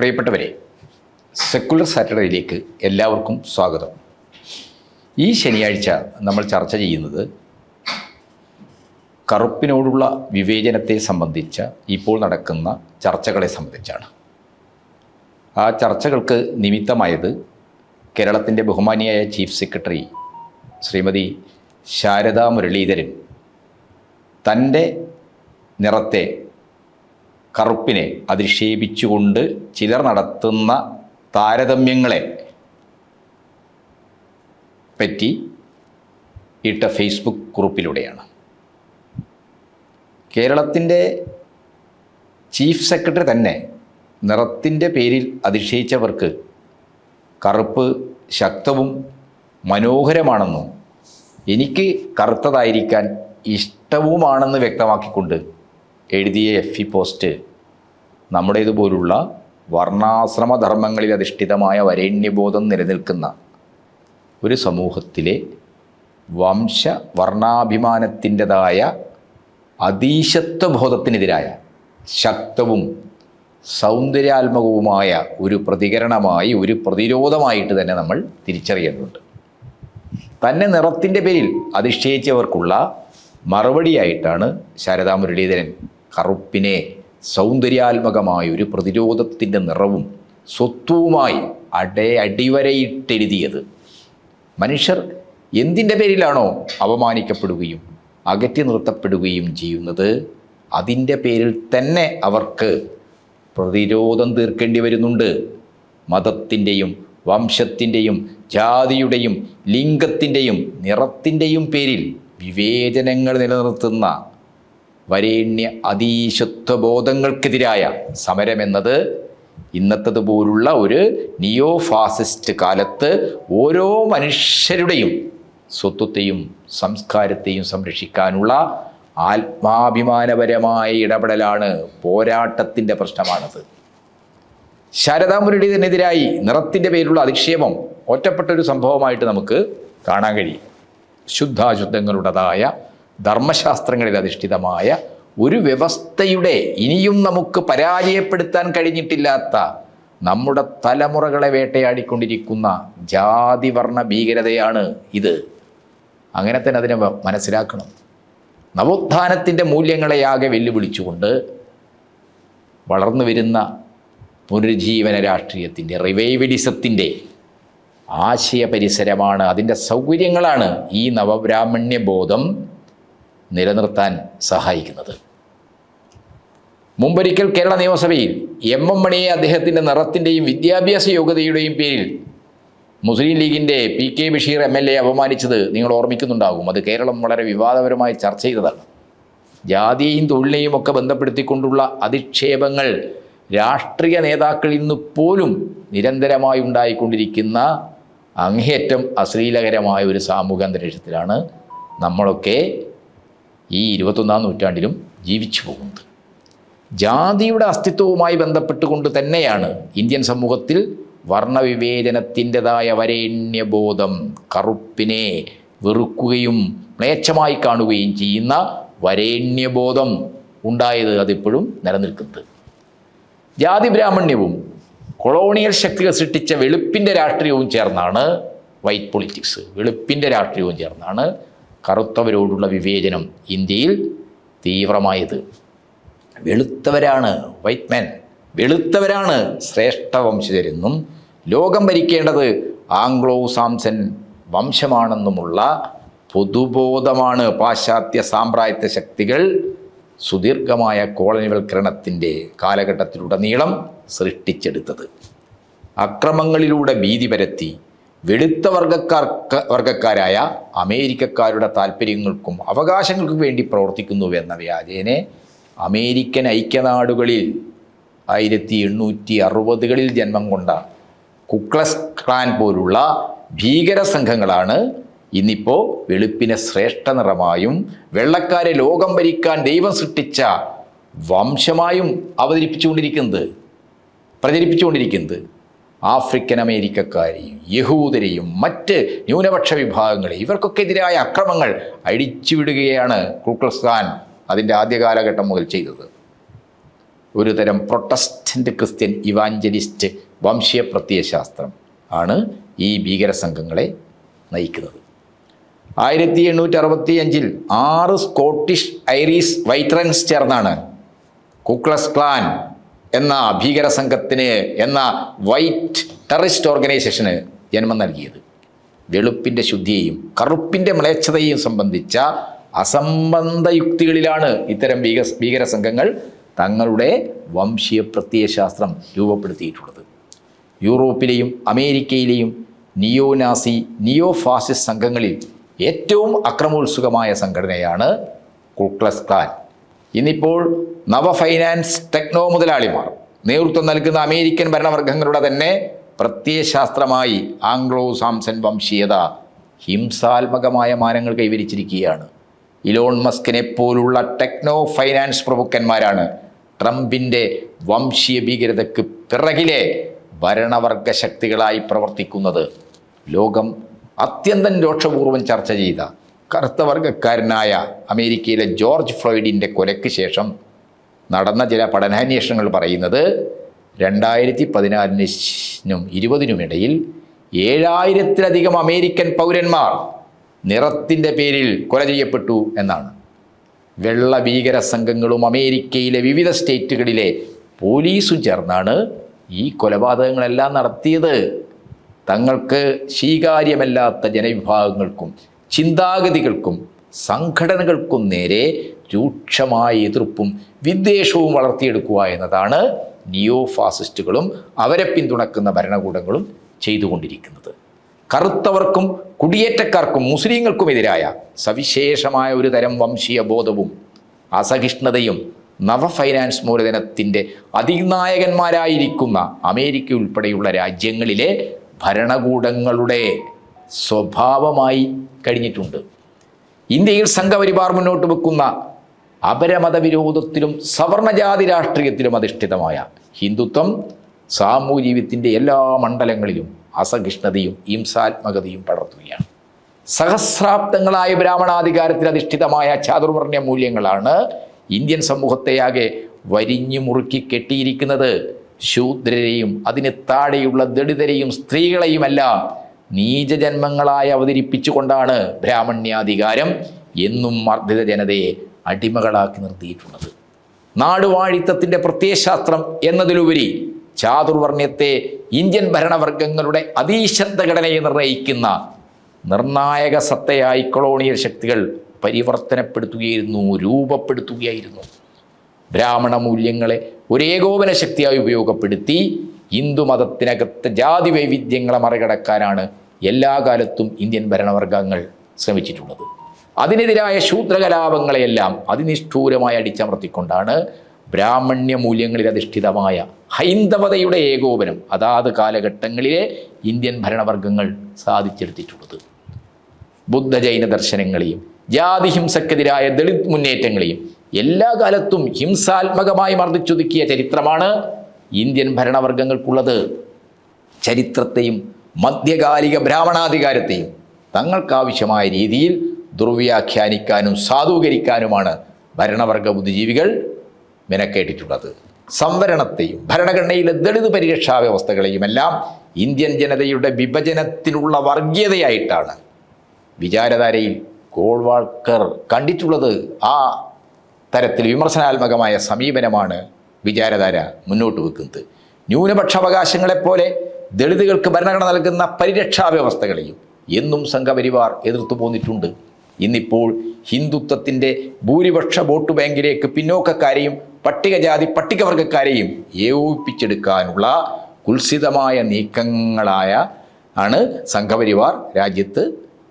പ്രിയപ്പെട്ടവരെ സെക്കുലർ സാറ്റർഡേയിലേക്ക് എല്ലാവർക്കും സ്വാഗതം. ഈ ശനിയാഴ്ച നമ്മൾ ചർച്ച ചെയ്യുന്നത് കറുപ്പിനോടുള്ള വിവേചനത്തെ സംബന്ധിച്ച ഇപ്പോൾ നടക്കുന്ന ചർച്ചകളെ സംബന്ധിച്ചാണ്. ആ ചർച്ചകൾക്ക് നിമിത്തമായത് കേരളത്തിന്റെ ബഹുമാനിയായ ചീഫ് സെക്രട്ടറി ശ്രീമതി ശാരദാ മുരളീധരൻ തന്റെ നിറത്തെ കറുപ്പിനെ അധിക്ഷേപിച്ചുകൊണ്ട് ചിലർ നടത്തുന്ന താരതമ്യങ്ങളെ പറ്റി ഇട്ട ഫേസ്ബുക്ക് കുറിപ്പിലൂടെയാണ്. കേരളത്തിന്റെ ചീഫ് സെക്രട്ടറി തന്നെ നിറത്തിന്റെ പേരിൽ അധിക്ഷേപിച്ചവർക്ക് കറുപ്പ് ശക്തവും മനോഹരമാണെന്നും എനിക്ക് കറുത്തതായിരിക്കാൻ ഇഷ്ടവുമാണെന്ന് വ്യക്തമാക്കിക്കൊണ്ട് എഴുതിയ എഫ് ഇ പോസ്റ്റ് നമ്മുടേതുപോലുള്ള വർണാശ്രമ ധർമ്മങ്ങളിൽ അധിഷ്ഠിതമായ വരേണ്യബോധം നിലനിൽക്കുന്ന ഒരു സമൂഹത്തിലെ വംശ വർണാഭിമാനത്തിന്റെതായ അതീശത്വബോധത്തിനെതിരായ ശക്തവും സൗന്ദര്യാത്മകവുമായ ഒരു പ്രതികരണമായി ഒരു പ്രതിരോധമായിട്ട് തന്നെ നമ്മൾ തിരിച്ചറിയേണ്ടതുണ്ട്. തന്നെ നിറത്തിന്റെ പേരിൽ അധിഷ്ഠിച്ചവർക്കുള്ള മറുപടിയായിട്ടാണ് ശാരദാ മുരളീധരൻ കറുപ്പിനെ സൗന്ദര്യാത്മകമായ ഒരു പ്രതിരോധത്തിന്റെ നിറവും സ്വത്വവുമായി അടേ അടിവരയിട്ടെഴുതിയത്. മനുഷ്യർ എന്തിന്റെ പേരിലാണോ അപമാനിക്കപ്പെടുകയും അകറ്റി നിർത്തപ്പെടുകയും ചെയ്യുന്നത്? അതിന്റെ പേരിൽ തന്നെ അവർക്ക് പ്രതിരോധം തീർക്കേണ്ടി വരുന്നുണ്ട്. മതത്തിന്റെയും വംശത്തിന്റെയും ജാതിയുടെയും ലിംഗത്തിന്റെയും നിറത്തിന്റെയും പേരിൽ വിവേചനങ്ങൾ നിലനിർത്തുന്ന വരേണ്യ അതീശത്വബോധങ്ങൾക്കെതിരായ സമരമെന്നത് ഇന്നത്തതുപോലുള്ള ഒരു നിയോ ഫാസിസ്റ്റ് കാലത്ത് ഓരോ മനുഷ്യരുടെയും സ്വത്വത്തെയും സംസ്കാരത്തെയും സംരക്ഷിക്കാനുള്ള ആത്മാഭിമാനപരമായ ഇടപെടലാണ് പോരാട്ടത്തിന്റെ പ്രശ്നമാണത്. ശാരദാ മുരളീധരനെതിരായി നിറത്തിന്റെ പേരിലുള്ള അധിക്ഷേപം ഒറ്റപ്പെട്ടൊരു സംഭവമായിട്ട് നമുക്ക് കാണാൻ കഴിയും. ശുദ്ധാശുദ്ധങ്ങളുടേതായ ധർമ്മശാസ്ത്രങ്ങളിൽ അധിഷ്ഠിതമായ ഒരു വ്യവസ്ഥയുടെ ഇനിയും നമുക്ക് പരാജയപ്പെടുത്താൻ കഴിഞ്ഞിട്ടില്ലാത്ത നമ്മുടെ തലമുറകളെ വേട്ടയാടിക്കൊണ്ടിരിക്കുന്ന ജാതിവർണ ഭീകരതയാണ് ഇത്. അങ്ങനെ തന്നെ അതിനെ മനസ്സിലാക്കണം. നവോത്ഥാനത്തിന്റെ മൂല്യങ്ങളെയാകെ വെല്ലുവിളിച്ചുകൊണ്ട് വളർന്നു വരുന്ന പുനരുജ്ജീവന രാഷ്ട്രീയത്തിന്റെ റിവൈവലിസത്തിന്റെ ആശയ പരിസരമാണ് അതിന്റെ സൗകര്യങ്ങളാണ് ഈ നവബ്രാഹ്മണ്യ ബോധം നിലനിർത്താൻ സഹായിക്കുന്നത്. മുമ്പൊരിക്കൽ കേരള നിയമസഭയിൽ എം എം മണിയെ അദ്ദേഹത്തിന്റെ നിറത്തിന്റെയും വിദ്യാഭ്യാസ യോഗ്യതയുടെയും പേരിൽ മുസ്ലിം ലീഗിന്റെ P K Basheer M L A അപമാനിച്ചത് നിങ്ങൾ ഓർമ്മിക്കുന്നുണ്ടാകും. അത് കേരളം വളരെ വിവാദപരമായി ചർച്ച ചെയ്തതാണ്. ജാതിയെയും തൊഴിലിനെയും ഒക്കെ ബന്ധപ്പെടുത്തിക്കൊണ്ടുള്ള അധിക്ഷേപങ്ങൾ രാഷ്ട്രീയ നേതാക്കളിൽ നിന്ന് പോലും നിരന്തരമായി ഉണ്ടായിക്കൊണ്ടിരിക്കുന്ന അങ്ങേയറ്റം അശ്ലീലകരമായ ഒരു സാമൂഹിക അന്തരീക്ഷത്തിലാണ് നമ്മളൊക്കെ ഈ ഇരുപത്തൊന്നാം നൂറ്റാണ്ടിലും ജീവിച്ചു പോകുന്നത്. ജാതിയുടെ അസ്തിത്വവുമായി ബന്ധപ്പെട്ടുകൊണ്ട് തന്നെയാണ് ഇന്ത്യൻ സമൂഹത്തിൽ വർണവിവേചനത്തിന്റെതായ വരേണ്യബോധം കറുപ്പിനെ വെറുക്കുകയും മ്ലേച്ഛമായി കാണുകയും ചെയ്യുന്ന വരേണ്യബോധം ഉണ്ടായത് അതിപ്പോഴും നിലനിൽക്കുന്നത്. ജാതി ബ്രാഹ്മണ്യവും കൊളോണിയൽ ശക്തികൾ സൃഷ്ടിച്ച വെളുപ്പിന്റെ രാഷ്ട്രീയവും ചേർന്നാണ് വൈറ്റ് പൊളിറ്റിക്സ്. വെളുപ്പിന്റെ രാഷ്ട്രീയവും ചേർന്നാണ് കറുത്തവരോടുള്ള വിവേചനം ഇന്ത്യയിൽ തീവ്രമായത്. വെളുത്തവരാണ് വൈറ്റ് മെൻ വെളുത്തവരാണ് ശ്രേഷ്ഠ വംശജരെന്നും ലോകം ഭരിക്കേണ്ടത് ആംഗ്ലോ സാംസൻ വംശമാണെന്നുമുള്ള പൊതുബോധമാണ് പാശ്ചാത്യ സാമ്പ്രായത്യ ശക്തികൾ സുദീർഘമായ കോളനിവൽക്കരണത്തിന്റെ കാലഘട്ടത്തിലുടനീളം സൃഷ്ടിച്ചെടുത്തത്. അക്രമങ്ങളിലൂടെ ഭീതി പരത്തി വെളുത്ത വർഗക്കാർ വർഗക്കാരായ അമേരിക്കക്കാരുടെ താല്പര്യങ്ങൾക്കും അവകാശങ്ങൾക്കും വേണ്ടി പ്രവർത്തിക്കുന്നുവെന്ന വ്യാജേനെ അമേരിക്കൻ ഐക്യനാടുകളിൽ ആയിരത്തി എണ്ണൂറ്റി അറുപതുകളിൽ ജന്മം കൊണ്ട കുക്ലസ് ക്ലാൻ പോലുള്ള ഭീകര സംഘങ്ങളാണ് ഇന്നിപ്പോൾ വെളുപ്പിനെ ശ്രേഷ്ഠ നിറമായും വെള്ളക്കാരെ ലോകം ഭരിക്കാൻ ദൈവം സൃഷ്ടിച്ച വംശമായും അവതരിപ്പിച്ചുകൊണ്ടിരിക്കുന്നത് പ്രചരിപ്പിച്ചുകൊണ്ടിരിക്കുന്നത്. ആഫ്രിക്കൻ അമേരിക്കക്കാരെയും യഹൂദരെയും മറ്റ് ന്യൂനപക്ഷ വിഭാഗങ്ങളെയും ഇവർക്കൊക്കെ എതിരായ അക്രമങ്ങൾ അഴിച്ചുവിടുകയാണ് കുക്ലസ് അതിന്റെ ആദ്യ കാലഘട്ടം മുതൽ ചെയ്തത്. ഒരു തരം പ്രൊട്ടസ്റ്റന്റ് ക്രിസ്ത്യൻ ഇവാഞ്ചലിസ്റ്റ് വംശീയ പ്രത്യയശാസ്ത്രം ആണ് ഈ ഭീകര സംഘങ്ങളെ നയിക്കുന്നത്. ആയിരത്തി എണ്ണൂറ്റി അറുപത്തി അഞ്ചിൽ ആറ് സ്കോട്ടിഷ് ഐറിഷ് വൈത്രൻസ് ചേർന്നാണ് കുക്ലസ് ക്ലാൻ എന്ന ഭീകര സംഘത്തിന് എന്ന വൈറ്റ് ടെററിസ്റ്റ് ഓർഗനൈസേഷന് ജന്മം നൽകിയത്. വെളുപ്പിന്റെ ശുദ്ധിയെയും കറുപ്പിന്റെ മ്ലേച്ഛതയെയും സംബന്ധിച്ച അസംബന്ധ യുക്തികളിലാണ് ഇത്തരം ഭീക ഭീകര സംഘങ്ങൾ തങ്ങളുടെ വംശീയ പ്രത്യയശാസ്ത്രം രൂപപ്പെടുത്തിയിട്ടുള്ളത്. യൂറോപ്പിലെയും അമേരിക്കയിലെയും നിയോനാസി നിയോ ഫാസിസ്റ്റ് സംഘങ്ങളിൽ ഏറ്റവും അക്രമോത്സുകമായ സംഘടനയാണ് കുക്ലസ് ക്ലാൻ. ഇന്നിപ്പോൾ നവ ഫൈനാൻസ് ടെക്നോ മുതലാളിമാർ നേതൃത്വം നൽകുന്ന അമേരിക്കൻ ഭരണവർഗങ്ങളുടെ തന്നെ പ്രത്യയശാസ്ത്രമായി ആംഗ്ലോ സാംസൺ വംശീയത ഹിംസാത്മകമായ മാനങ്ങൾ കൈവരിച്ചിരിക്കുകയാണ്. ഇലോൺ മസ്കിനെ പോലുള്ള ടെക്നോ ഫൈനാൻസ് പ്രമുഖന്മാരാണ് ട്രംപിന്റെ വംശീയ ഭീകരതയ്ക്ക് പിറകിലെ ഭരണവർഗ ശക്തികളായി പ്രവർത്തിക്കുന്നത്. ലോകം അത്യന്തം രോക്ഷപൂർവം ചർച്ച ചെയ്ത കറുത്ത വർഗക്കാരനായ അമേരിക്കയിലെ ജോർജ് ഫ്ലോയിഡിന്റെ കൊലയ്ക്ക് ശേഷം നടന്ന ചില പഠനാന്വേഷണങ്ങൾ പറയുന്നത് രണ്ടായിരത്തി പതിനാലിനും ഇരുപതിനുമിടയിൽ ഏഴായിരത്തിലധികം അമേരിക്കൻ പൗരന്മാർ നിറത്തിന്റെ പേരിൽ കൊല ചെയ്യപ്പെട്ടു എന്നാണ്. വെള്ള ഭീകര സംഘങ്ങളും അമേരിക്കയിലെ വിവിധ സ്റ്റേറ്റുകളിലെ പോലീസും ചേർന്നാണ് ഈ കൊലപാതകങ്ങളെല്ലാം നടത്തിയത്. തങ്ങൾക്ക് സ്വീകാര്യമല്ലാത്ത ജനവിഭാഗങ്ങൾക്കും ചിന്താഗതികൾക്കും സംഘടനകൾക്കും നേരെ രൂക്ഷമായ എതിർപ്പും വിദ്വേഷവും വളർത്തിയെടുക്കുക എന്നതാണ് നിയോ ഫാസിസ്റ്റുകളും അവരെ പിന്തുണക്കുന്ന ഭരണകൂടങ്ങളും ചെയ്തുകൊണ്ടിരിക്കുന്നത്. കറുത്തവർക്കും കുടിയേറ്റക്കാർക്കും മുസ്ലിങ്ങൾക്കുമെതിരായ സവിശേഷമായ ഒരു തരം വംശീയ ബോധവും അസഹിഷ്ണുതയും നവ ഫൈനാൻസ് മൂലധനത്തിന്റെ അതിനായകന്മാരായിരിക്കുന്ന അമേരിക്ക ഉൾപ്പെടെയുള്ള രാജ്യങ്ങളിലെ ഭരണകൂടങ്ങളുടെ സ്വഭാവമായി കഴിഞ്ഞിട്ടുണ്ട്. ഇന്ത്യയിൽ സംഘപരിവാർ മുന്നോട്ട് വെക്കുന്ന അപരമത വിരോധത്തിലും സവർണജാതി രാഷ്ട്രീയത്തിലും അധിഷ്ഠിതമായ ഹിന്ദുത്വം സാമൂഹ്യജീവിതത്തിന്റെ എല്ലാ മണ്ഡലങ്ങളിലും അസഹിഷ്ണുതയും ഹിംസാത്മകതയും പടർത്തുകയാണ്. സഹസ്രാബ്ദങ്ങളായ ബ്രാഹ്മണാധികാരത്തിൽ അധിഷ്ഠിതമായ ചാതുർവർണ മൂല്യങ്ങളാണ് ഇന്ത്യൻ സമൂഹത്തെയാകെ വരിഞ്ഞു മുറുക്കി കെട്ടിയിരിക്കുന്നത്. ശൂദ്രരെയും അതിന് താഴെയുള്ള ദളിതരെയും സ്ത്രീകളെയുമെല്ലാം നീചജന്മങ്ങളായി അവതരിപ്പിച്ചുകൊണ്ടാണ് ബ്രാഹ്മണ്യാധികാരം എന്നും മർദ്ദിത ജനതയെ അടിമകളാക്കി നിർത്തിയിട്ടുള്ളത്. നാടുവാഴിത്തത്തിന്റെ പ്രത്യയശാസ്ത്രം എന്നതിലുപരി ചാതുർവർണ്യത്തെ ഇന്ത്യൻ ഭരണവർഗങ്ങളുടെ അതീശബ്ദ ഘടനയെ നിർണയിക്കുന്ന നിർണായക സത്തയായി കൊളോണിയൽ ശക്തികൾ പരിവർത്തനപ്പെടുത്തുകയായിരുന്നു രൂപപ്പെടുത്തുകയായിരുന്നു. ബ്രാഹ്മണ മൂല്യങ്ങളെ ഒരു ഏകോപന ശക്തിയായി ഉപയോഗപ്പെടുത്തി ഹിന്ദു മതത്തിനകത്ത് ജാതി വൈവിധ്യങ്ങളെ മറികടക്കാനാണ് എല്ലാ കാലത്തും ഇന്ത്യൻ ഭരണവർഗങ്ങൾ ശ്രമിച്ചിട്ടുള്ളത്. അതിനെതിരായ ശൂദ്രകലാപങ്ങളെയെല്ലാം അതിനിഷ്ഠൂരമായി അടിച്ചമർത്തിക്കൊണ്ടാണ് ബ്രാഹ്മണ്യ മൂല്യങ്ങളിൽ അധിഷ്ഠിതമായ ഹൈന്ദവതയുടെ ഏകോപനം അതാത് കാലഘട്ടങ്ങളിലെ ഇന്ത്യൻ ഭരണവർഗങ്ങൾ സാധിച്ചെടുത്തിട്ടുള്ളത്. ബുദ്ധ ജൈന ദർശനങ്ങളെയും ജാതി ഹിംസക്കെതിരായ ദളിത് മുന്നേറ്റങ്ങളെയും എല്ലാ കാലത്തും ഹിംസാത്മകമായി മർദ്ദിച്ചൊതുക്കിയ ചരിത്രമാണ് ഇന്ത്യൻ ഭരണവർഗങ്ങൾക്കുള്ളത് ചരിത്രത്തെയും മധ്യകാലിക ബ്രാഹ്മണാധികാരത്തെയും തങ്ങൾക്കാവശ്യമായ രീതിയിൽ ദുർവ്യാഖ്യാനിക്കാനും സാധൂകരിക്കാനുമാണ് ഭരണവർഗ ബുദ്ധിജീവികൾ മെനക്കേട്ടിട്ടുള്ളത്. സംവരണത്തെയും ഭരണഘടനയിലെ ദളിത് പരിരക്ഷാ വ്യവസ്ഥകളെയുമെല്ലാം ഇന്ത്യൻ ജനതയുടെ വിഭജനത്തിനുള്ള വർഗീയതയായിട്ടാണ് വിചാരധാരയിൽ ഗോൾവാൾക്കർ കണ്ടിട്ടുള്ളത്. ആ തരത്തിൽ വിമർശനാത്മകമായ സമീപനമാണ് വിചാരധാര മുന്നോട്ട് വെക്കുന്നത്. ന്യൂനപക്ഷ അവകാശങ്ങളെപ്പോലെ ദളിതുകൾക്ക് ഭരണഘടന നൽകുന്ന പരിരക്ഷാ വ്യവസ്ഥകളെയും എന്നും സംഘപരിവാർ എതിർത്തു പോന്നിട്ടുണ്ട്. ഇന്നിപ്പോൾ ഹിന്ദുത്വത്തിന്റെ ഭൂരിപക്ഷ വോട്ട് ബാങ്കിലേക്ക് പിന്നോക്കക്കാരെയും പട്ടികജാതി പട്ടികവർഗക്കാരെയും ഏകോപിപ്പിച്ചെടുക്കാനുള്ള കുൽസിതമായ നീക്കങ്ങളായ ആണ് സംഘപരിവാർ രാജ്യത്ത്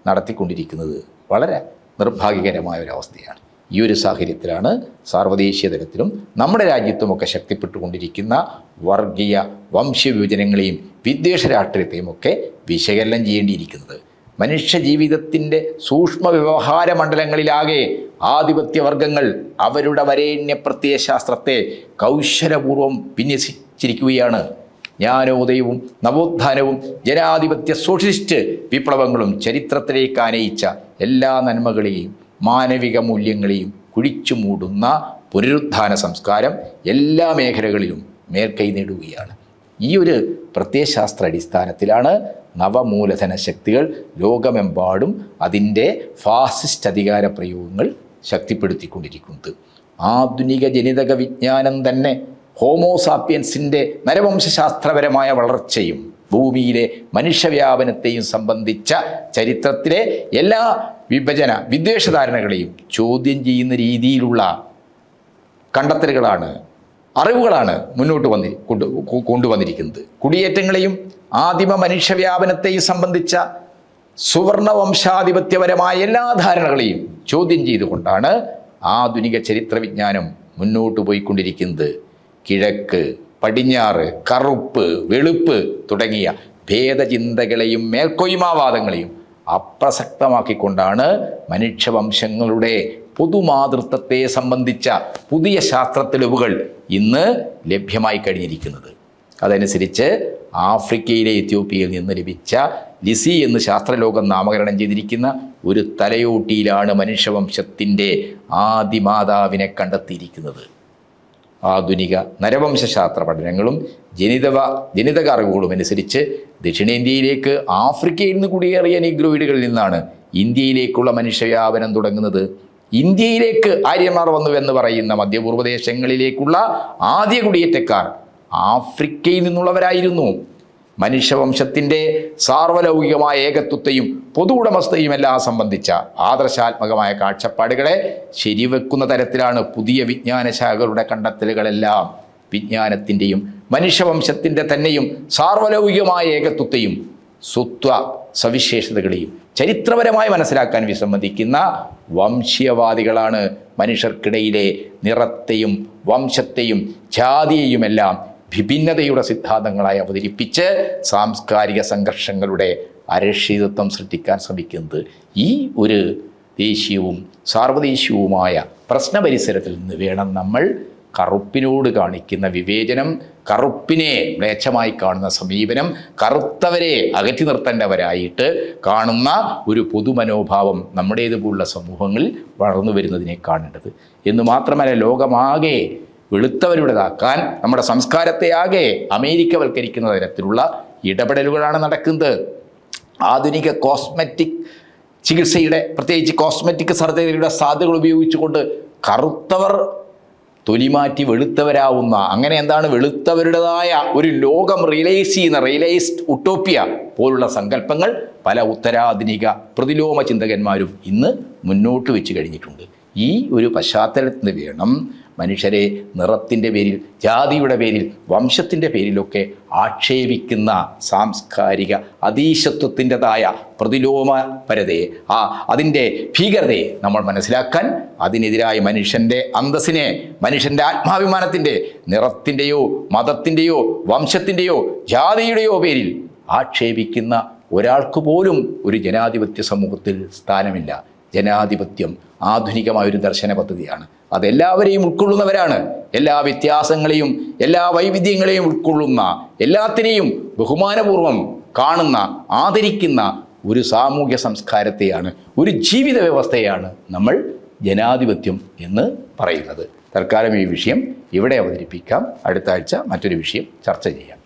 നടത്തിക്കൊണ്ടിരിക്കുന്നത്. വളരെ നിർഭാഗ്യകരമായ ഒരവസ്ഥയാണ് ഈ ഒരു സാഹചര്യത്തിലാണ് സാർവദേശീയ തലത്തിലും നമ്മുടെ രാജ്യത്തുമൊക്കെ ശക്തിപ്പെട്ടുകൊണ്ടിരിക്കുന്ന വർഗീയ വംശവിഭജനങ്ങളെയും വിദ്വേഷ രാഷ്ട്രീയത്തെയും ഒക്കെ വിശകലനം ചെയ്യേണ്ടിയിരിക്കുന്നത്. മനുഷ്യ ജീവിതത്തിന്റെ സൂക്ഷ്മ വ്യവഹാര മണ്ഡലങ്ങളിലാകെ ആധിപത്യവർഗങ്ങൾ അവരുടെ വരേണ്യ പ്രത്യയശാസ്ത്രത്തെ കൗശലപൂർവം വിന്യസിച്ചിരിക്കുകയാണ്. ജ്ഞാനോദയവും നവോത്ഥാനവും ജനാധിപത്യ സോഷ്യലിസ്റ്റ് വിപ്ലവങ്ങളും ചരിത്രത്തിലേക്ക് ആനയിച്ച എല്ലാ നന്മകളെയും മാനവിക മൂല്യങ്ങളെയും കുഴിച്ചു മൂടുന്ന പുനരുത്ഥാന സംസ്കാരം എല്ലാ മേഖലകളിലും മേൽക്കൈ നേടുകയാണ്. ഈ ഒരു പ്രത്യയശാസ്ത്ര അടിസ്ഥാനത്തിലാണ് നവമൂലധന ശക്തികൾ ലോകമെമ്പാടും അതിന്റെ ഫാസിസ്റ്റ് അധികാര പ്രയോഗങ്ങൾ ശക്തിപ്പെടുത്തിക്കൊണ്ടിരിക്കുന്നത്. ആധുനിക ജനിതക വിജ്ഞാനം തന്നെ ഹോമോസാപ്പിയൻസിന്റെ നരവംശാസ്ത്രപരമായ വളർച്ചയും ഭൂമിയിലെ മനുഷ്യവ്യാപനത്തെയും സംബന്ധിച്ച ചരിത്രത്തിലെ എല്ലാ വിഭജന വിദ്വേഷധാരണകളെയും ചോദ്യം ചെയ്യുന്ന രീതിയിലുള്ള കണ്ടെത്തലുകളാണ് അറിവുകളാണ് മുന്നോട്ട് വന്നി കൊണ്ട് കൊണ്ടുവന്നിരിക്കുന്നത്. കുടിയേറ്റങ്ങളെയും ആദിമ മനുഷ്യവ്യാപനത്തെയും സംബന്ധിച്ച സുവർണ വംശാധിപത്യപരമായ എല്ലാ ധാരണകളെയും ചോദ്യം ചെയ്തുകൊണ്ടാണ് ആധുനിക ചരിത്രവിജ്ഞാനം മുന്നോട്ട് പോയിക്കൊണ്ടിരിക്കുന്നത്. കിഴക്ക് പടിഞ്ഞാറ് കറുപ്പ് വെളുപ്പ് തുടങ്ങിയ ഭേദചിന്തകളെയും മേൽക്കൊയ്മാവാദങ്ങളെയും അപ്രസക്തമാക്കിക്കൊണ്ടാണ് മനുഷ്യവംശങ്ങളുടെ പൊതുമാതൃത്വത്തെ സംബന്ധിച്ച പുതിയ ശാസ്ത്ര തെളിവുകൾ ഇന്ന് ലഭ്യമായി കഴിഞ്ഞിരിക്കുന്നത് അതനുസരിച്ച് ആഫ്രിക്കയിലെ എത്യോപ്യയിൽ നിന്ന് ലഭിച്ച ലിസി എന്ന് ശാസ്ത്രലോകം നാമകരണം ചെയ്തിരിക്കുന്ന ഒരു തലയോട്ടിയിലാണ് മനുഷ്യവംശത്തിന്റെ ആദിമാതാവിനെ കണ്ടെത്തിയിരിക്കുന്നത്. ആധുനിക നരവംശാസ്ത്ര പഠനങ്ങളും ജനിതവ ജനിതക അറിവുകളും അനുസരിച്ച് ദക്ഷിണേന്ത്യയിലേക്ക് ആഫ്രിക്കയിൽ നിന്ന് കുടിയേറിയ നീഗ്രോയിഡുകളിൽ നിന്നാണ് ഇന്ത്യയിലേക്കുള്ള മനുഷ്യവ്യാപനം തുടങ്ങുന്നത്. ഇന്ത്യയിലേക്ക് ആര്യന്മാർ വന്നു എന്ന് പറയുന്ന മധ്യപൂർവ ദേശങ്ങളിലേക്കുള്ള ആദ്യ കുടിയേറ്റക്കാർ ആഫ്രിക്കയിൽ നിന്നുള്ളവരായിരുന്നു. മനുഷ്യവംശത്തിന്റെ സാർവലൗകികമായ ഏകത്വത്തെയും പൊതു ഉടമസ്ഥയും എല്ലാം സംബന്ധിച്ച ആദർശാത്മകമായ കാഴ്ചപ്പാടുകളെ ശരിവെക്കുന്ന തരത്തിലാണ് പുതിയ വിജ്ഞാനശാഖകളുടെ കണ്ടെത്തലുകളെല്ലാം. വിജ്ഞാനത്തിന്റെയും മനുഷ്യവംശത്തിന്റെ തന്നെയും സാർവലൗകികമായ ഏകത്വത്തെയും സ്വത്വ സവിശേഷതകളെയും ചരിത്രപരമായി മനസ്സിലാക്കാൻ വിസമ്മതിക്കുന്ന വംശീയവാദികളാണ് മനുഷ്യർക്കിടയിലെ നിറത്തെയും വംശത്തെയും ജാതിയെയുമെല്ലാം വിഭിന്നതയുടെ സിദ്ധാന്തങ്ങളായി അവതരിപ്പിച്ച് സാംസ്കാരിക സംഘർഷങ്ങളുടെ അരക്ഷിതത്വം സൃഷ്ടിക്കാൻ ശ്രമിക്കുന്നത് ഈ ഒരു ദേശീയവും സാർവദേശീയവുമായ പ്രശ്നപരിസരത്തിൽ നിന്ന് വേണം നമ്മൾ കറുപ്പിനോട് കാണിക്കുന്ന വിവേചനം കറുപ്പിനെ മ്ലേച്ഛമായി കാണുന്ന സമീപനം കറുത്തവരെ അകറ്റി നിർത്തേണ്ടവരായിട്ട് കാണുന്ന ഒരു പൊതുമനോഭാവം നമ്മുടേതുപോലുള്ള സമൂഹങ്ങളിൽ വളർന്നു വരുന്നതിനെ കാണേണ്ടത്. എന്ന് മാത്രമല്ല ലോകമാകെ വെളുത്തവരുടേതാക്കാൻ നമ്മുടെ സംസ്കാരത്തെ ആകെ അമേരിക്കവൽക്കരിക്കുന്ന തരത്തിലുള്ള ഇടപെടലുകളാണ് നടക്കുന്നത്. ആധുനിക കോസ്മെറ്റിക് ചികിത്സയുടെ പ്രത്യേകിച്ച് കോസ്മെറ്റിക് സർജറിയുടെ സാധ്യതകൾ ഉപയോഗിച്ചുകൊണ്ട് കറുത്തവർ തൊലിമാറ്റി വെളുത്തവരാവുന്ന അങ്ങനെ എന്താണ് വെളുത്തവരുടേതായ ഒരു ലോകം റിയലൈസ് ചെയ്യുന്ന റിയലൈസ്ഡ് ഉട്ടോപ്പിയ പോലുള്ള സങ്കല്പങ്ങൾ പല ഉത്തരാധുനിക പ്രതിലോമ ചിന്തകന്മാരും ഇന്ന് മുന്നോട്ട് വെച്ച് കഴിഞ്ഞിട്ടുണ്ട്. ഈ ഒരു പശ്ചാത്തലത്തിന് വേണം മനുഷ്യരെ നിറത്തിന്റെ പേരിൽ ജാതിയുടെ പേരിൽ വംശത്തിന്റെ പേരിലൊക്കെ ആക്ഷേപിക്കുന്ന സാംസ്കാരിക അതീശത്വത്തിന്റെതായ പ്രതിലോമപരതയെ ആ അതിന്റെ ഭീകരതയെ നമ്മൾ മനസ്സിലാക്കാൻ അതിനെതിരായ മനുഷ്യന്റെ അന്തസ്സിനെ മനുഷ്യന്റെ ആത്മാഭിമാനത്തിന്റെ നിറത്തിന്റെയോ മതത്തിന്റെയോ വംശത്തിന്റെയോ ജാതിയുടെയോ പേരിൽ ആക്ഷേപിക്കുന്ന ഒരാൾക്ക് പോലും ഒരു ജനാധിപത്യ സമൂഹത്തിൽ സ്ഥാനമില്ല. ജനാധിപത്യം ആധുനികമായൊരു ദർശന പദ്ധതിയാണ്. അതെല്ലാവരെയും ഉൾക്കൊള്ളുന്നവരാണ്. എല്ലാ വ്യത്യാസങ്ങളെയും എല്ലാ വൈവിധ്യങ്ങളെയും ഉൾക്കൊള്ളുന്ന എല്ലാത്തിനെയും ബഹുമാനപൂർവം കാണുന്ന ആദരിക്കുന്ന ഒരു സാമൂഹ്യ സംസ്കാരത്തെയാണ് ഒരു ജീവിത വ്യവസ്ഥയാണ് നമ്മൾ ജനാധിപത്യം എന്ന് പറയുന്നത്. തൽക്കാലം ഈ വിഷയം ഇവിടെ അവതരിപ്പിക്കാം. അടുത്ത ആഴ്ച മറ്റൊരു വിഷയം ചർച്ച ചെയ്യാം.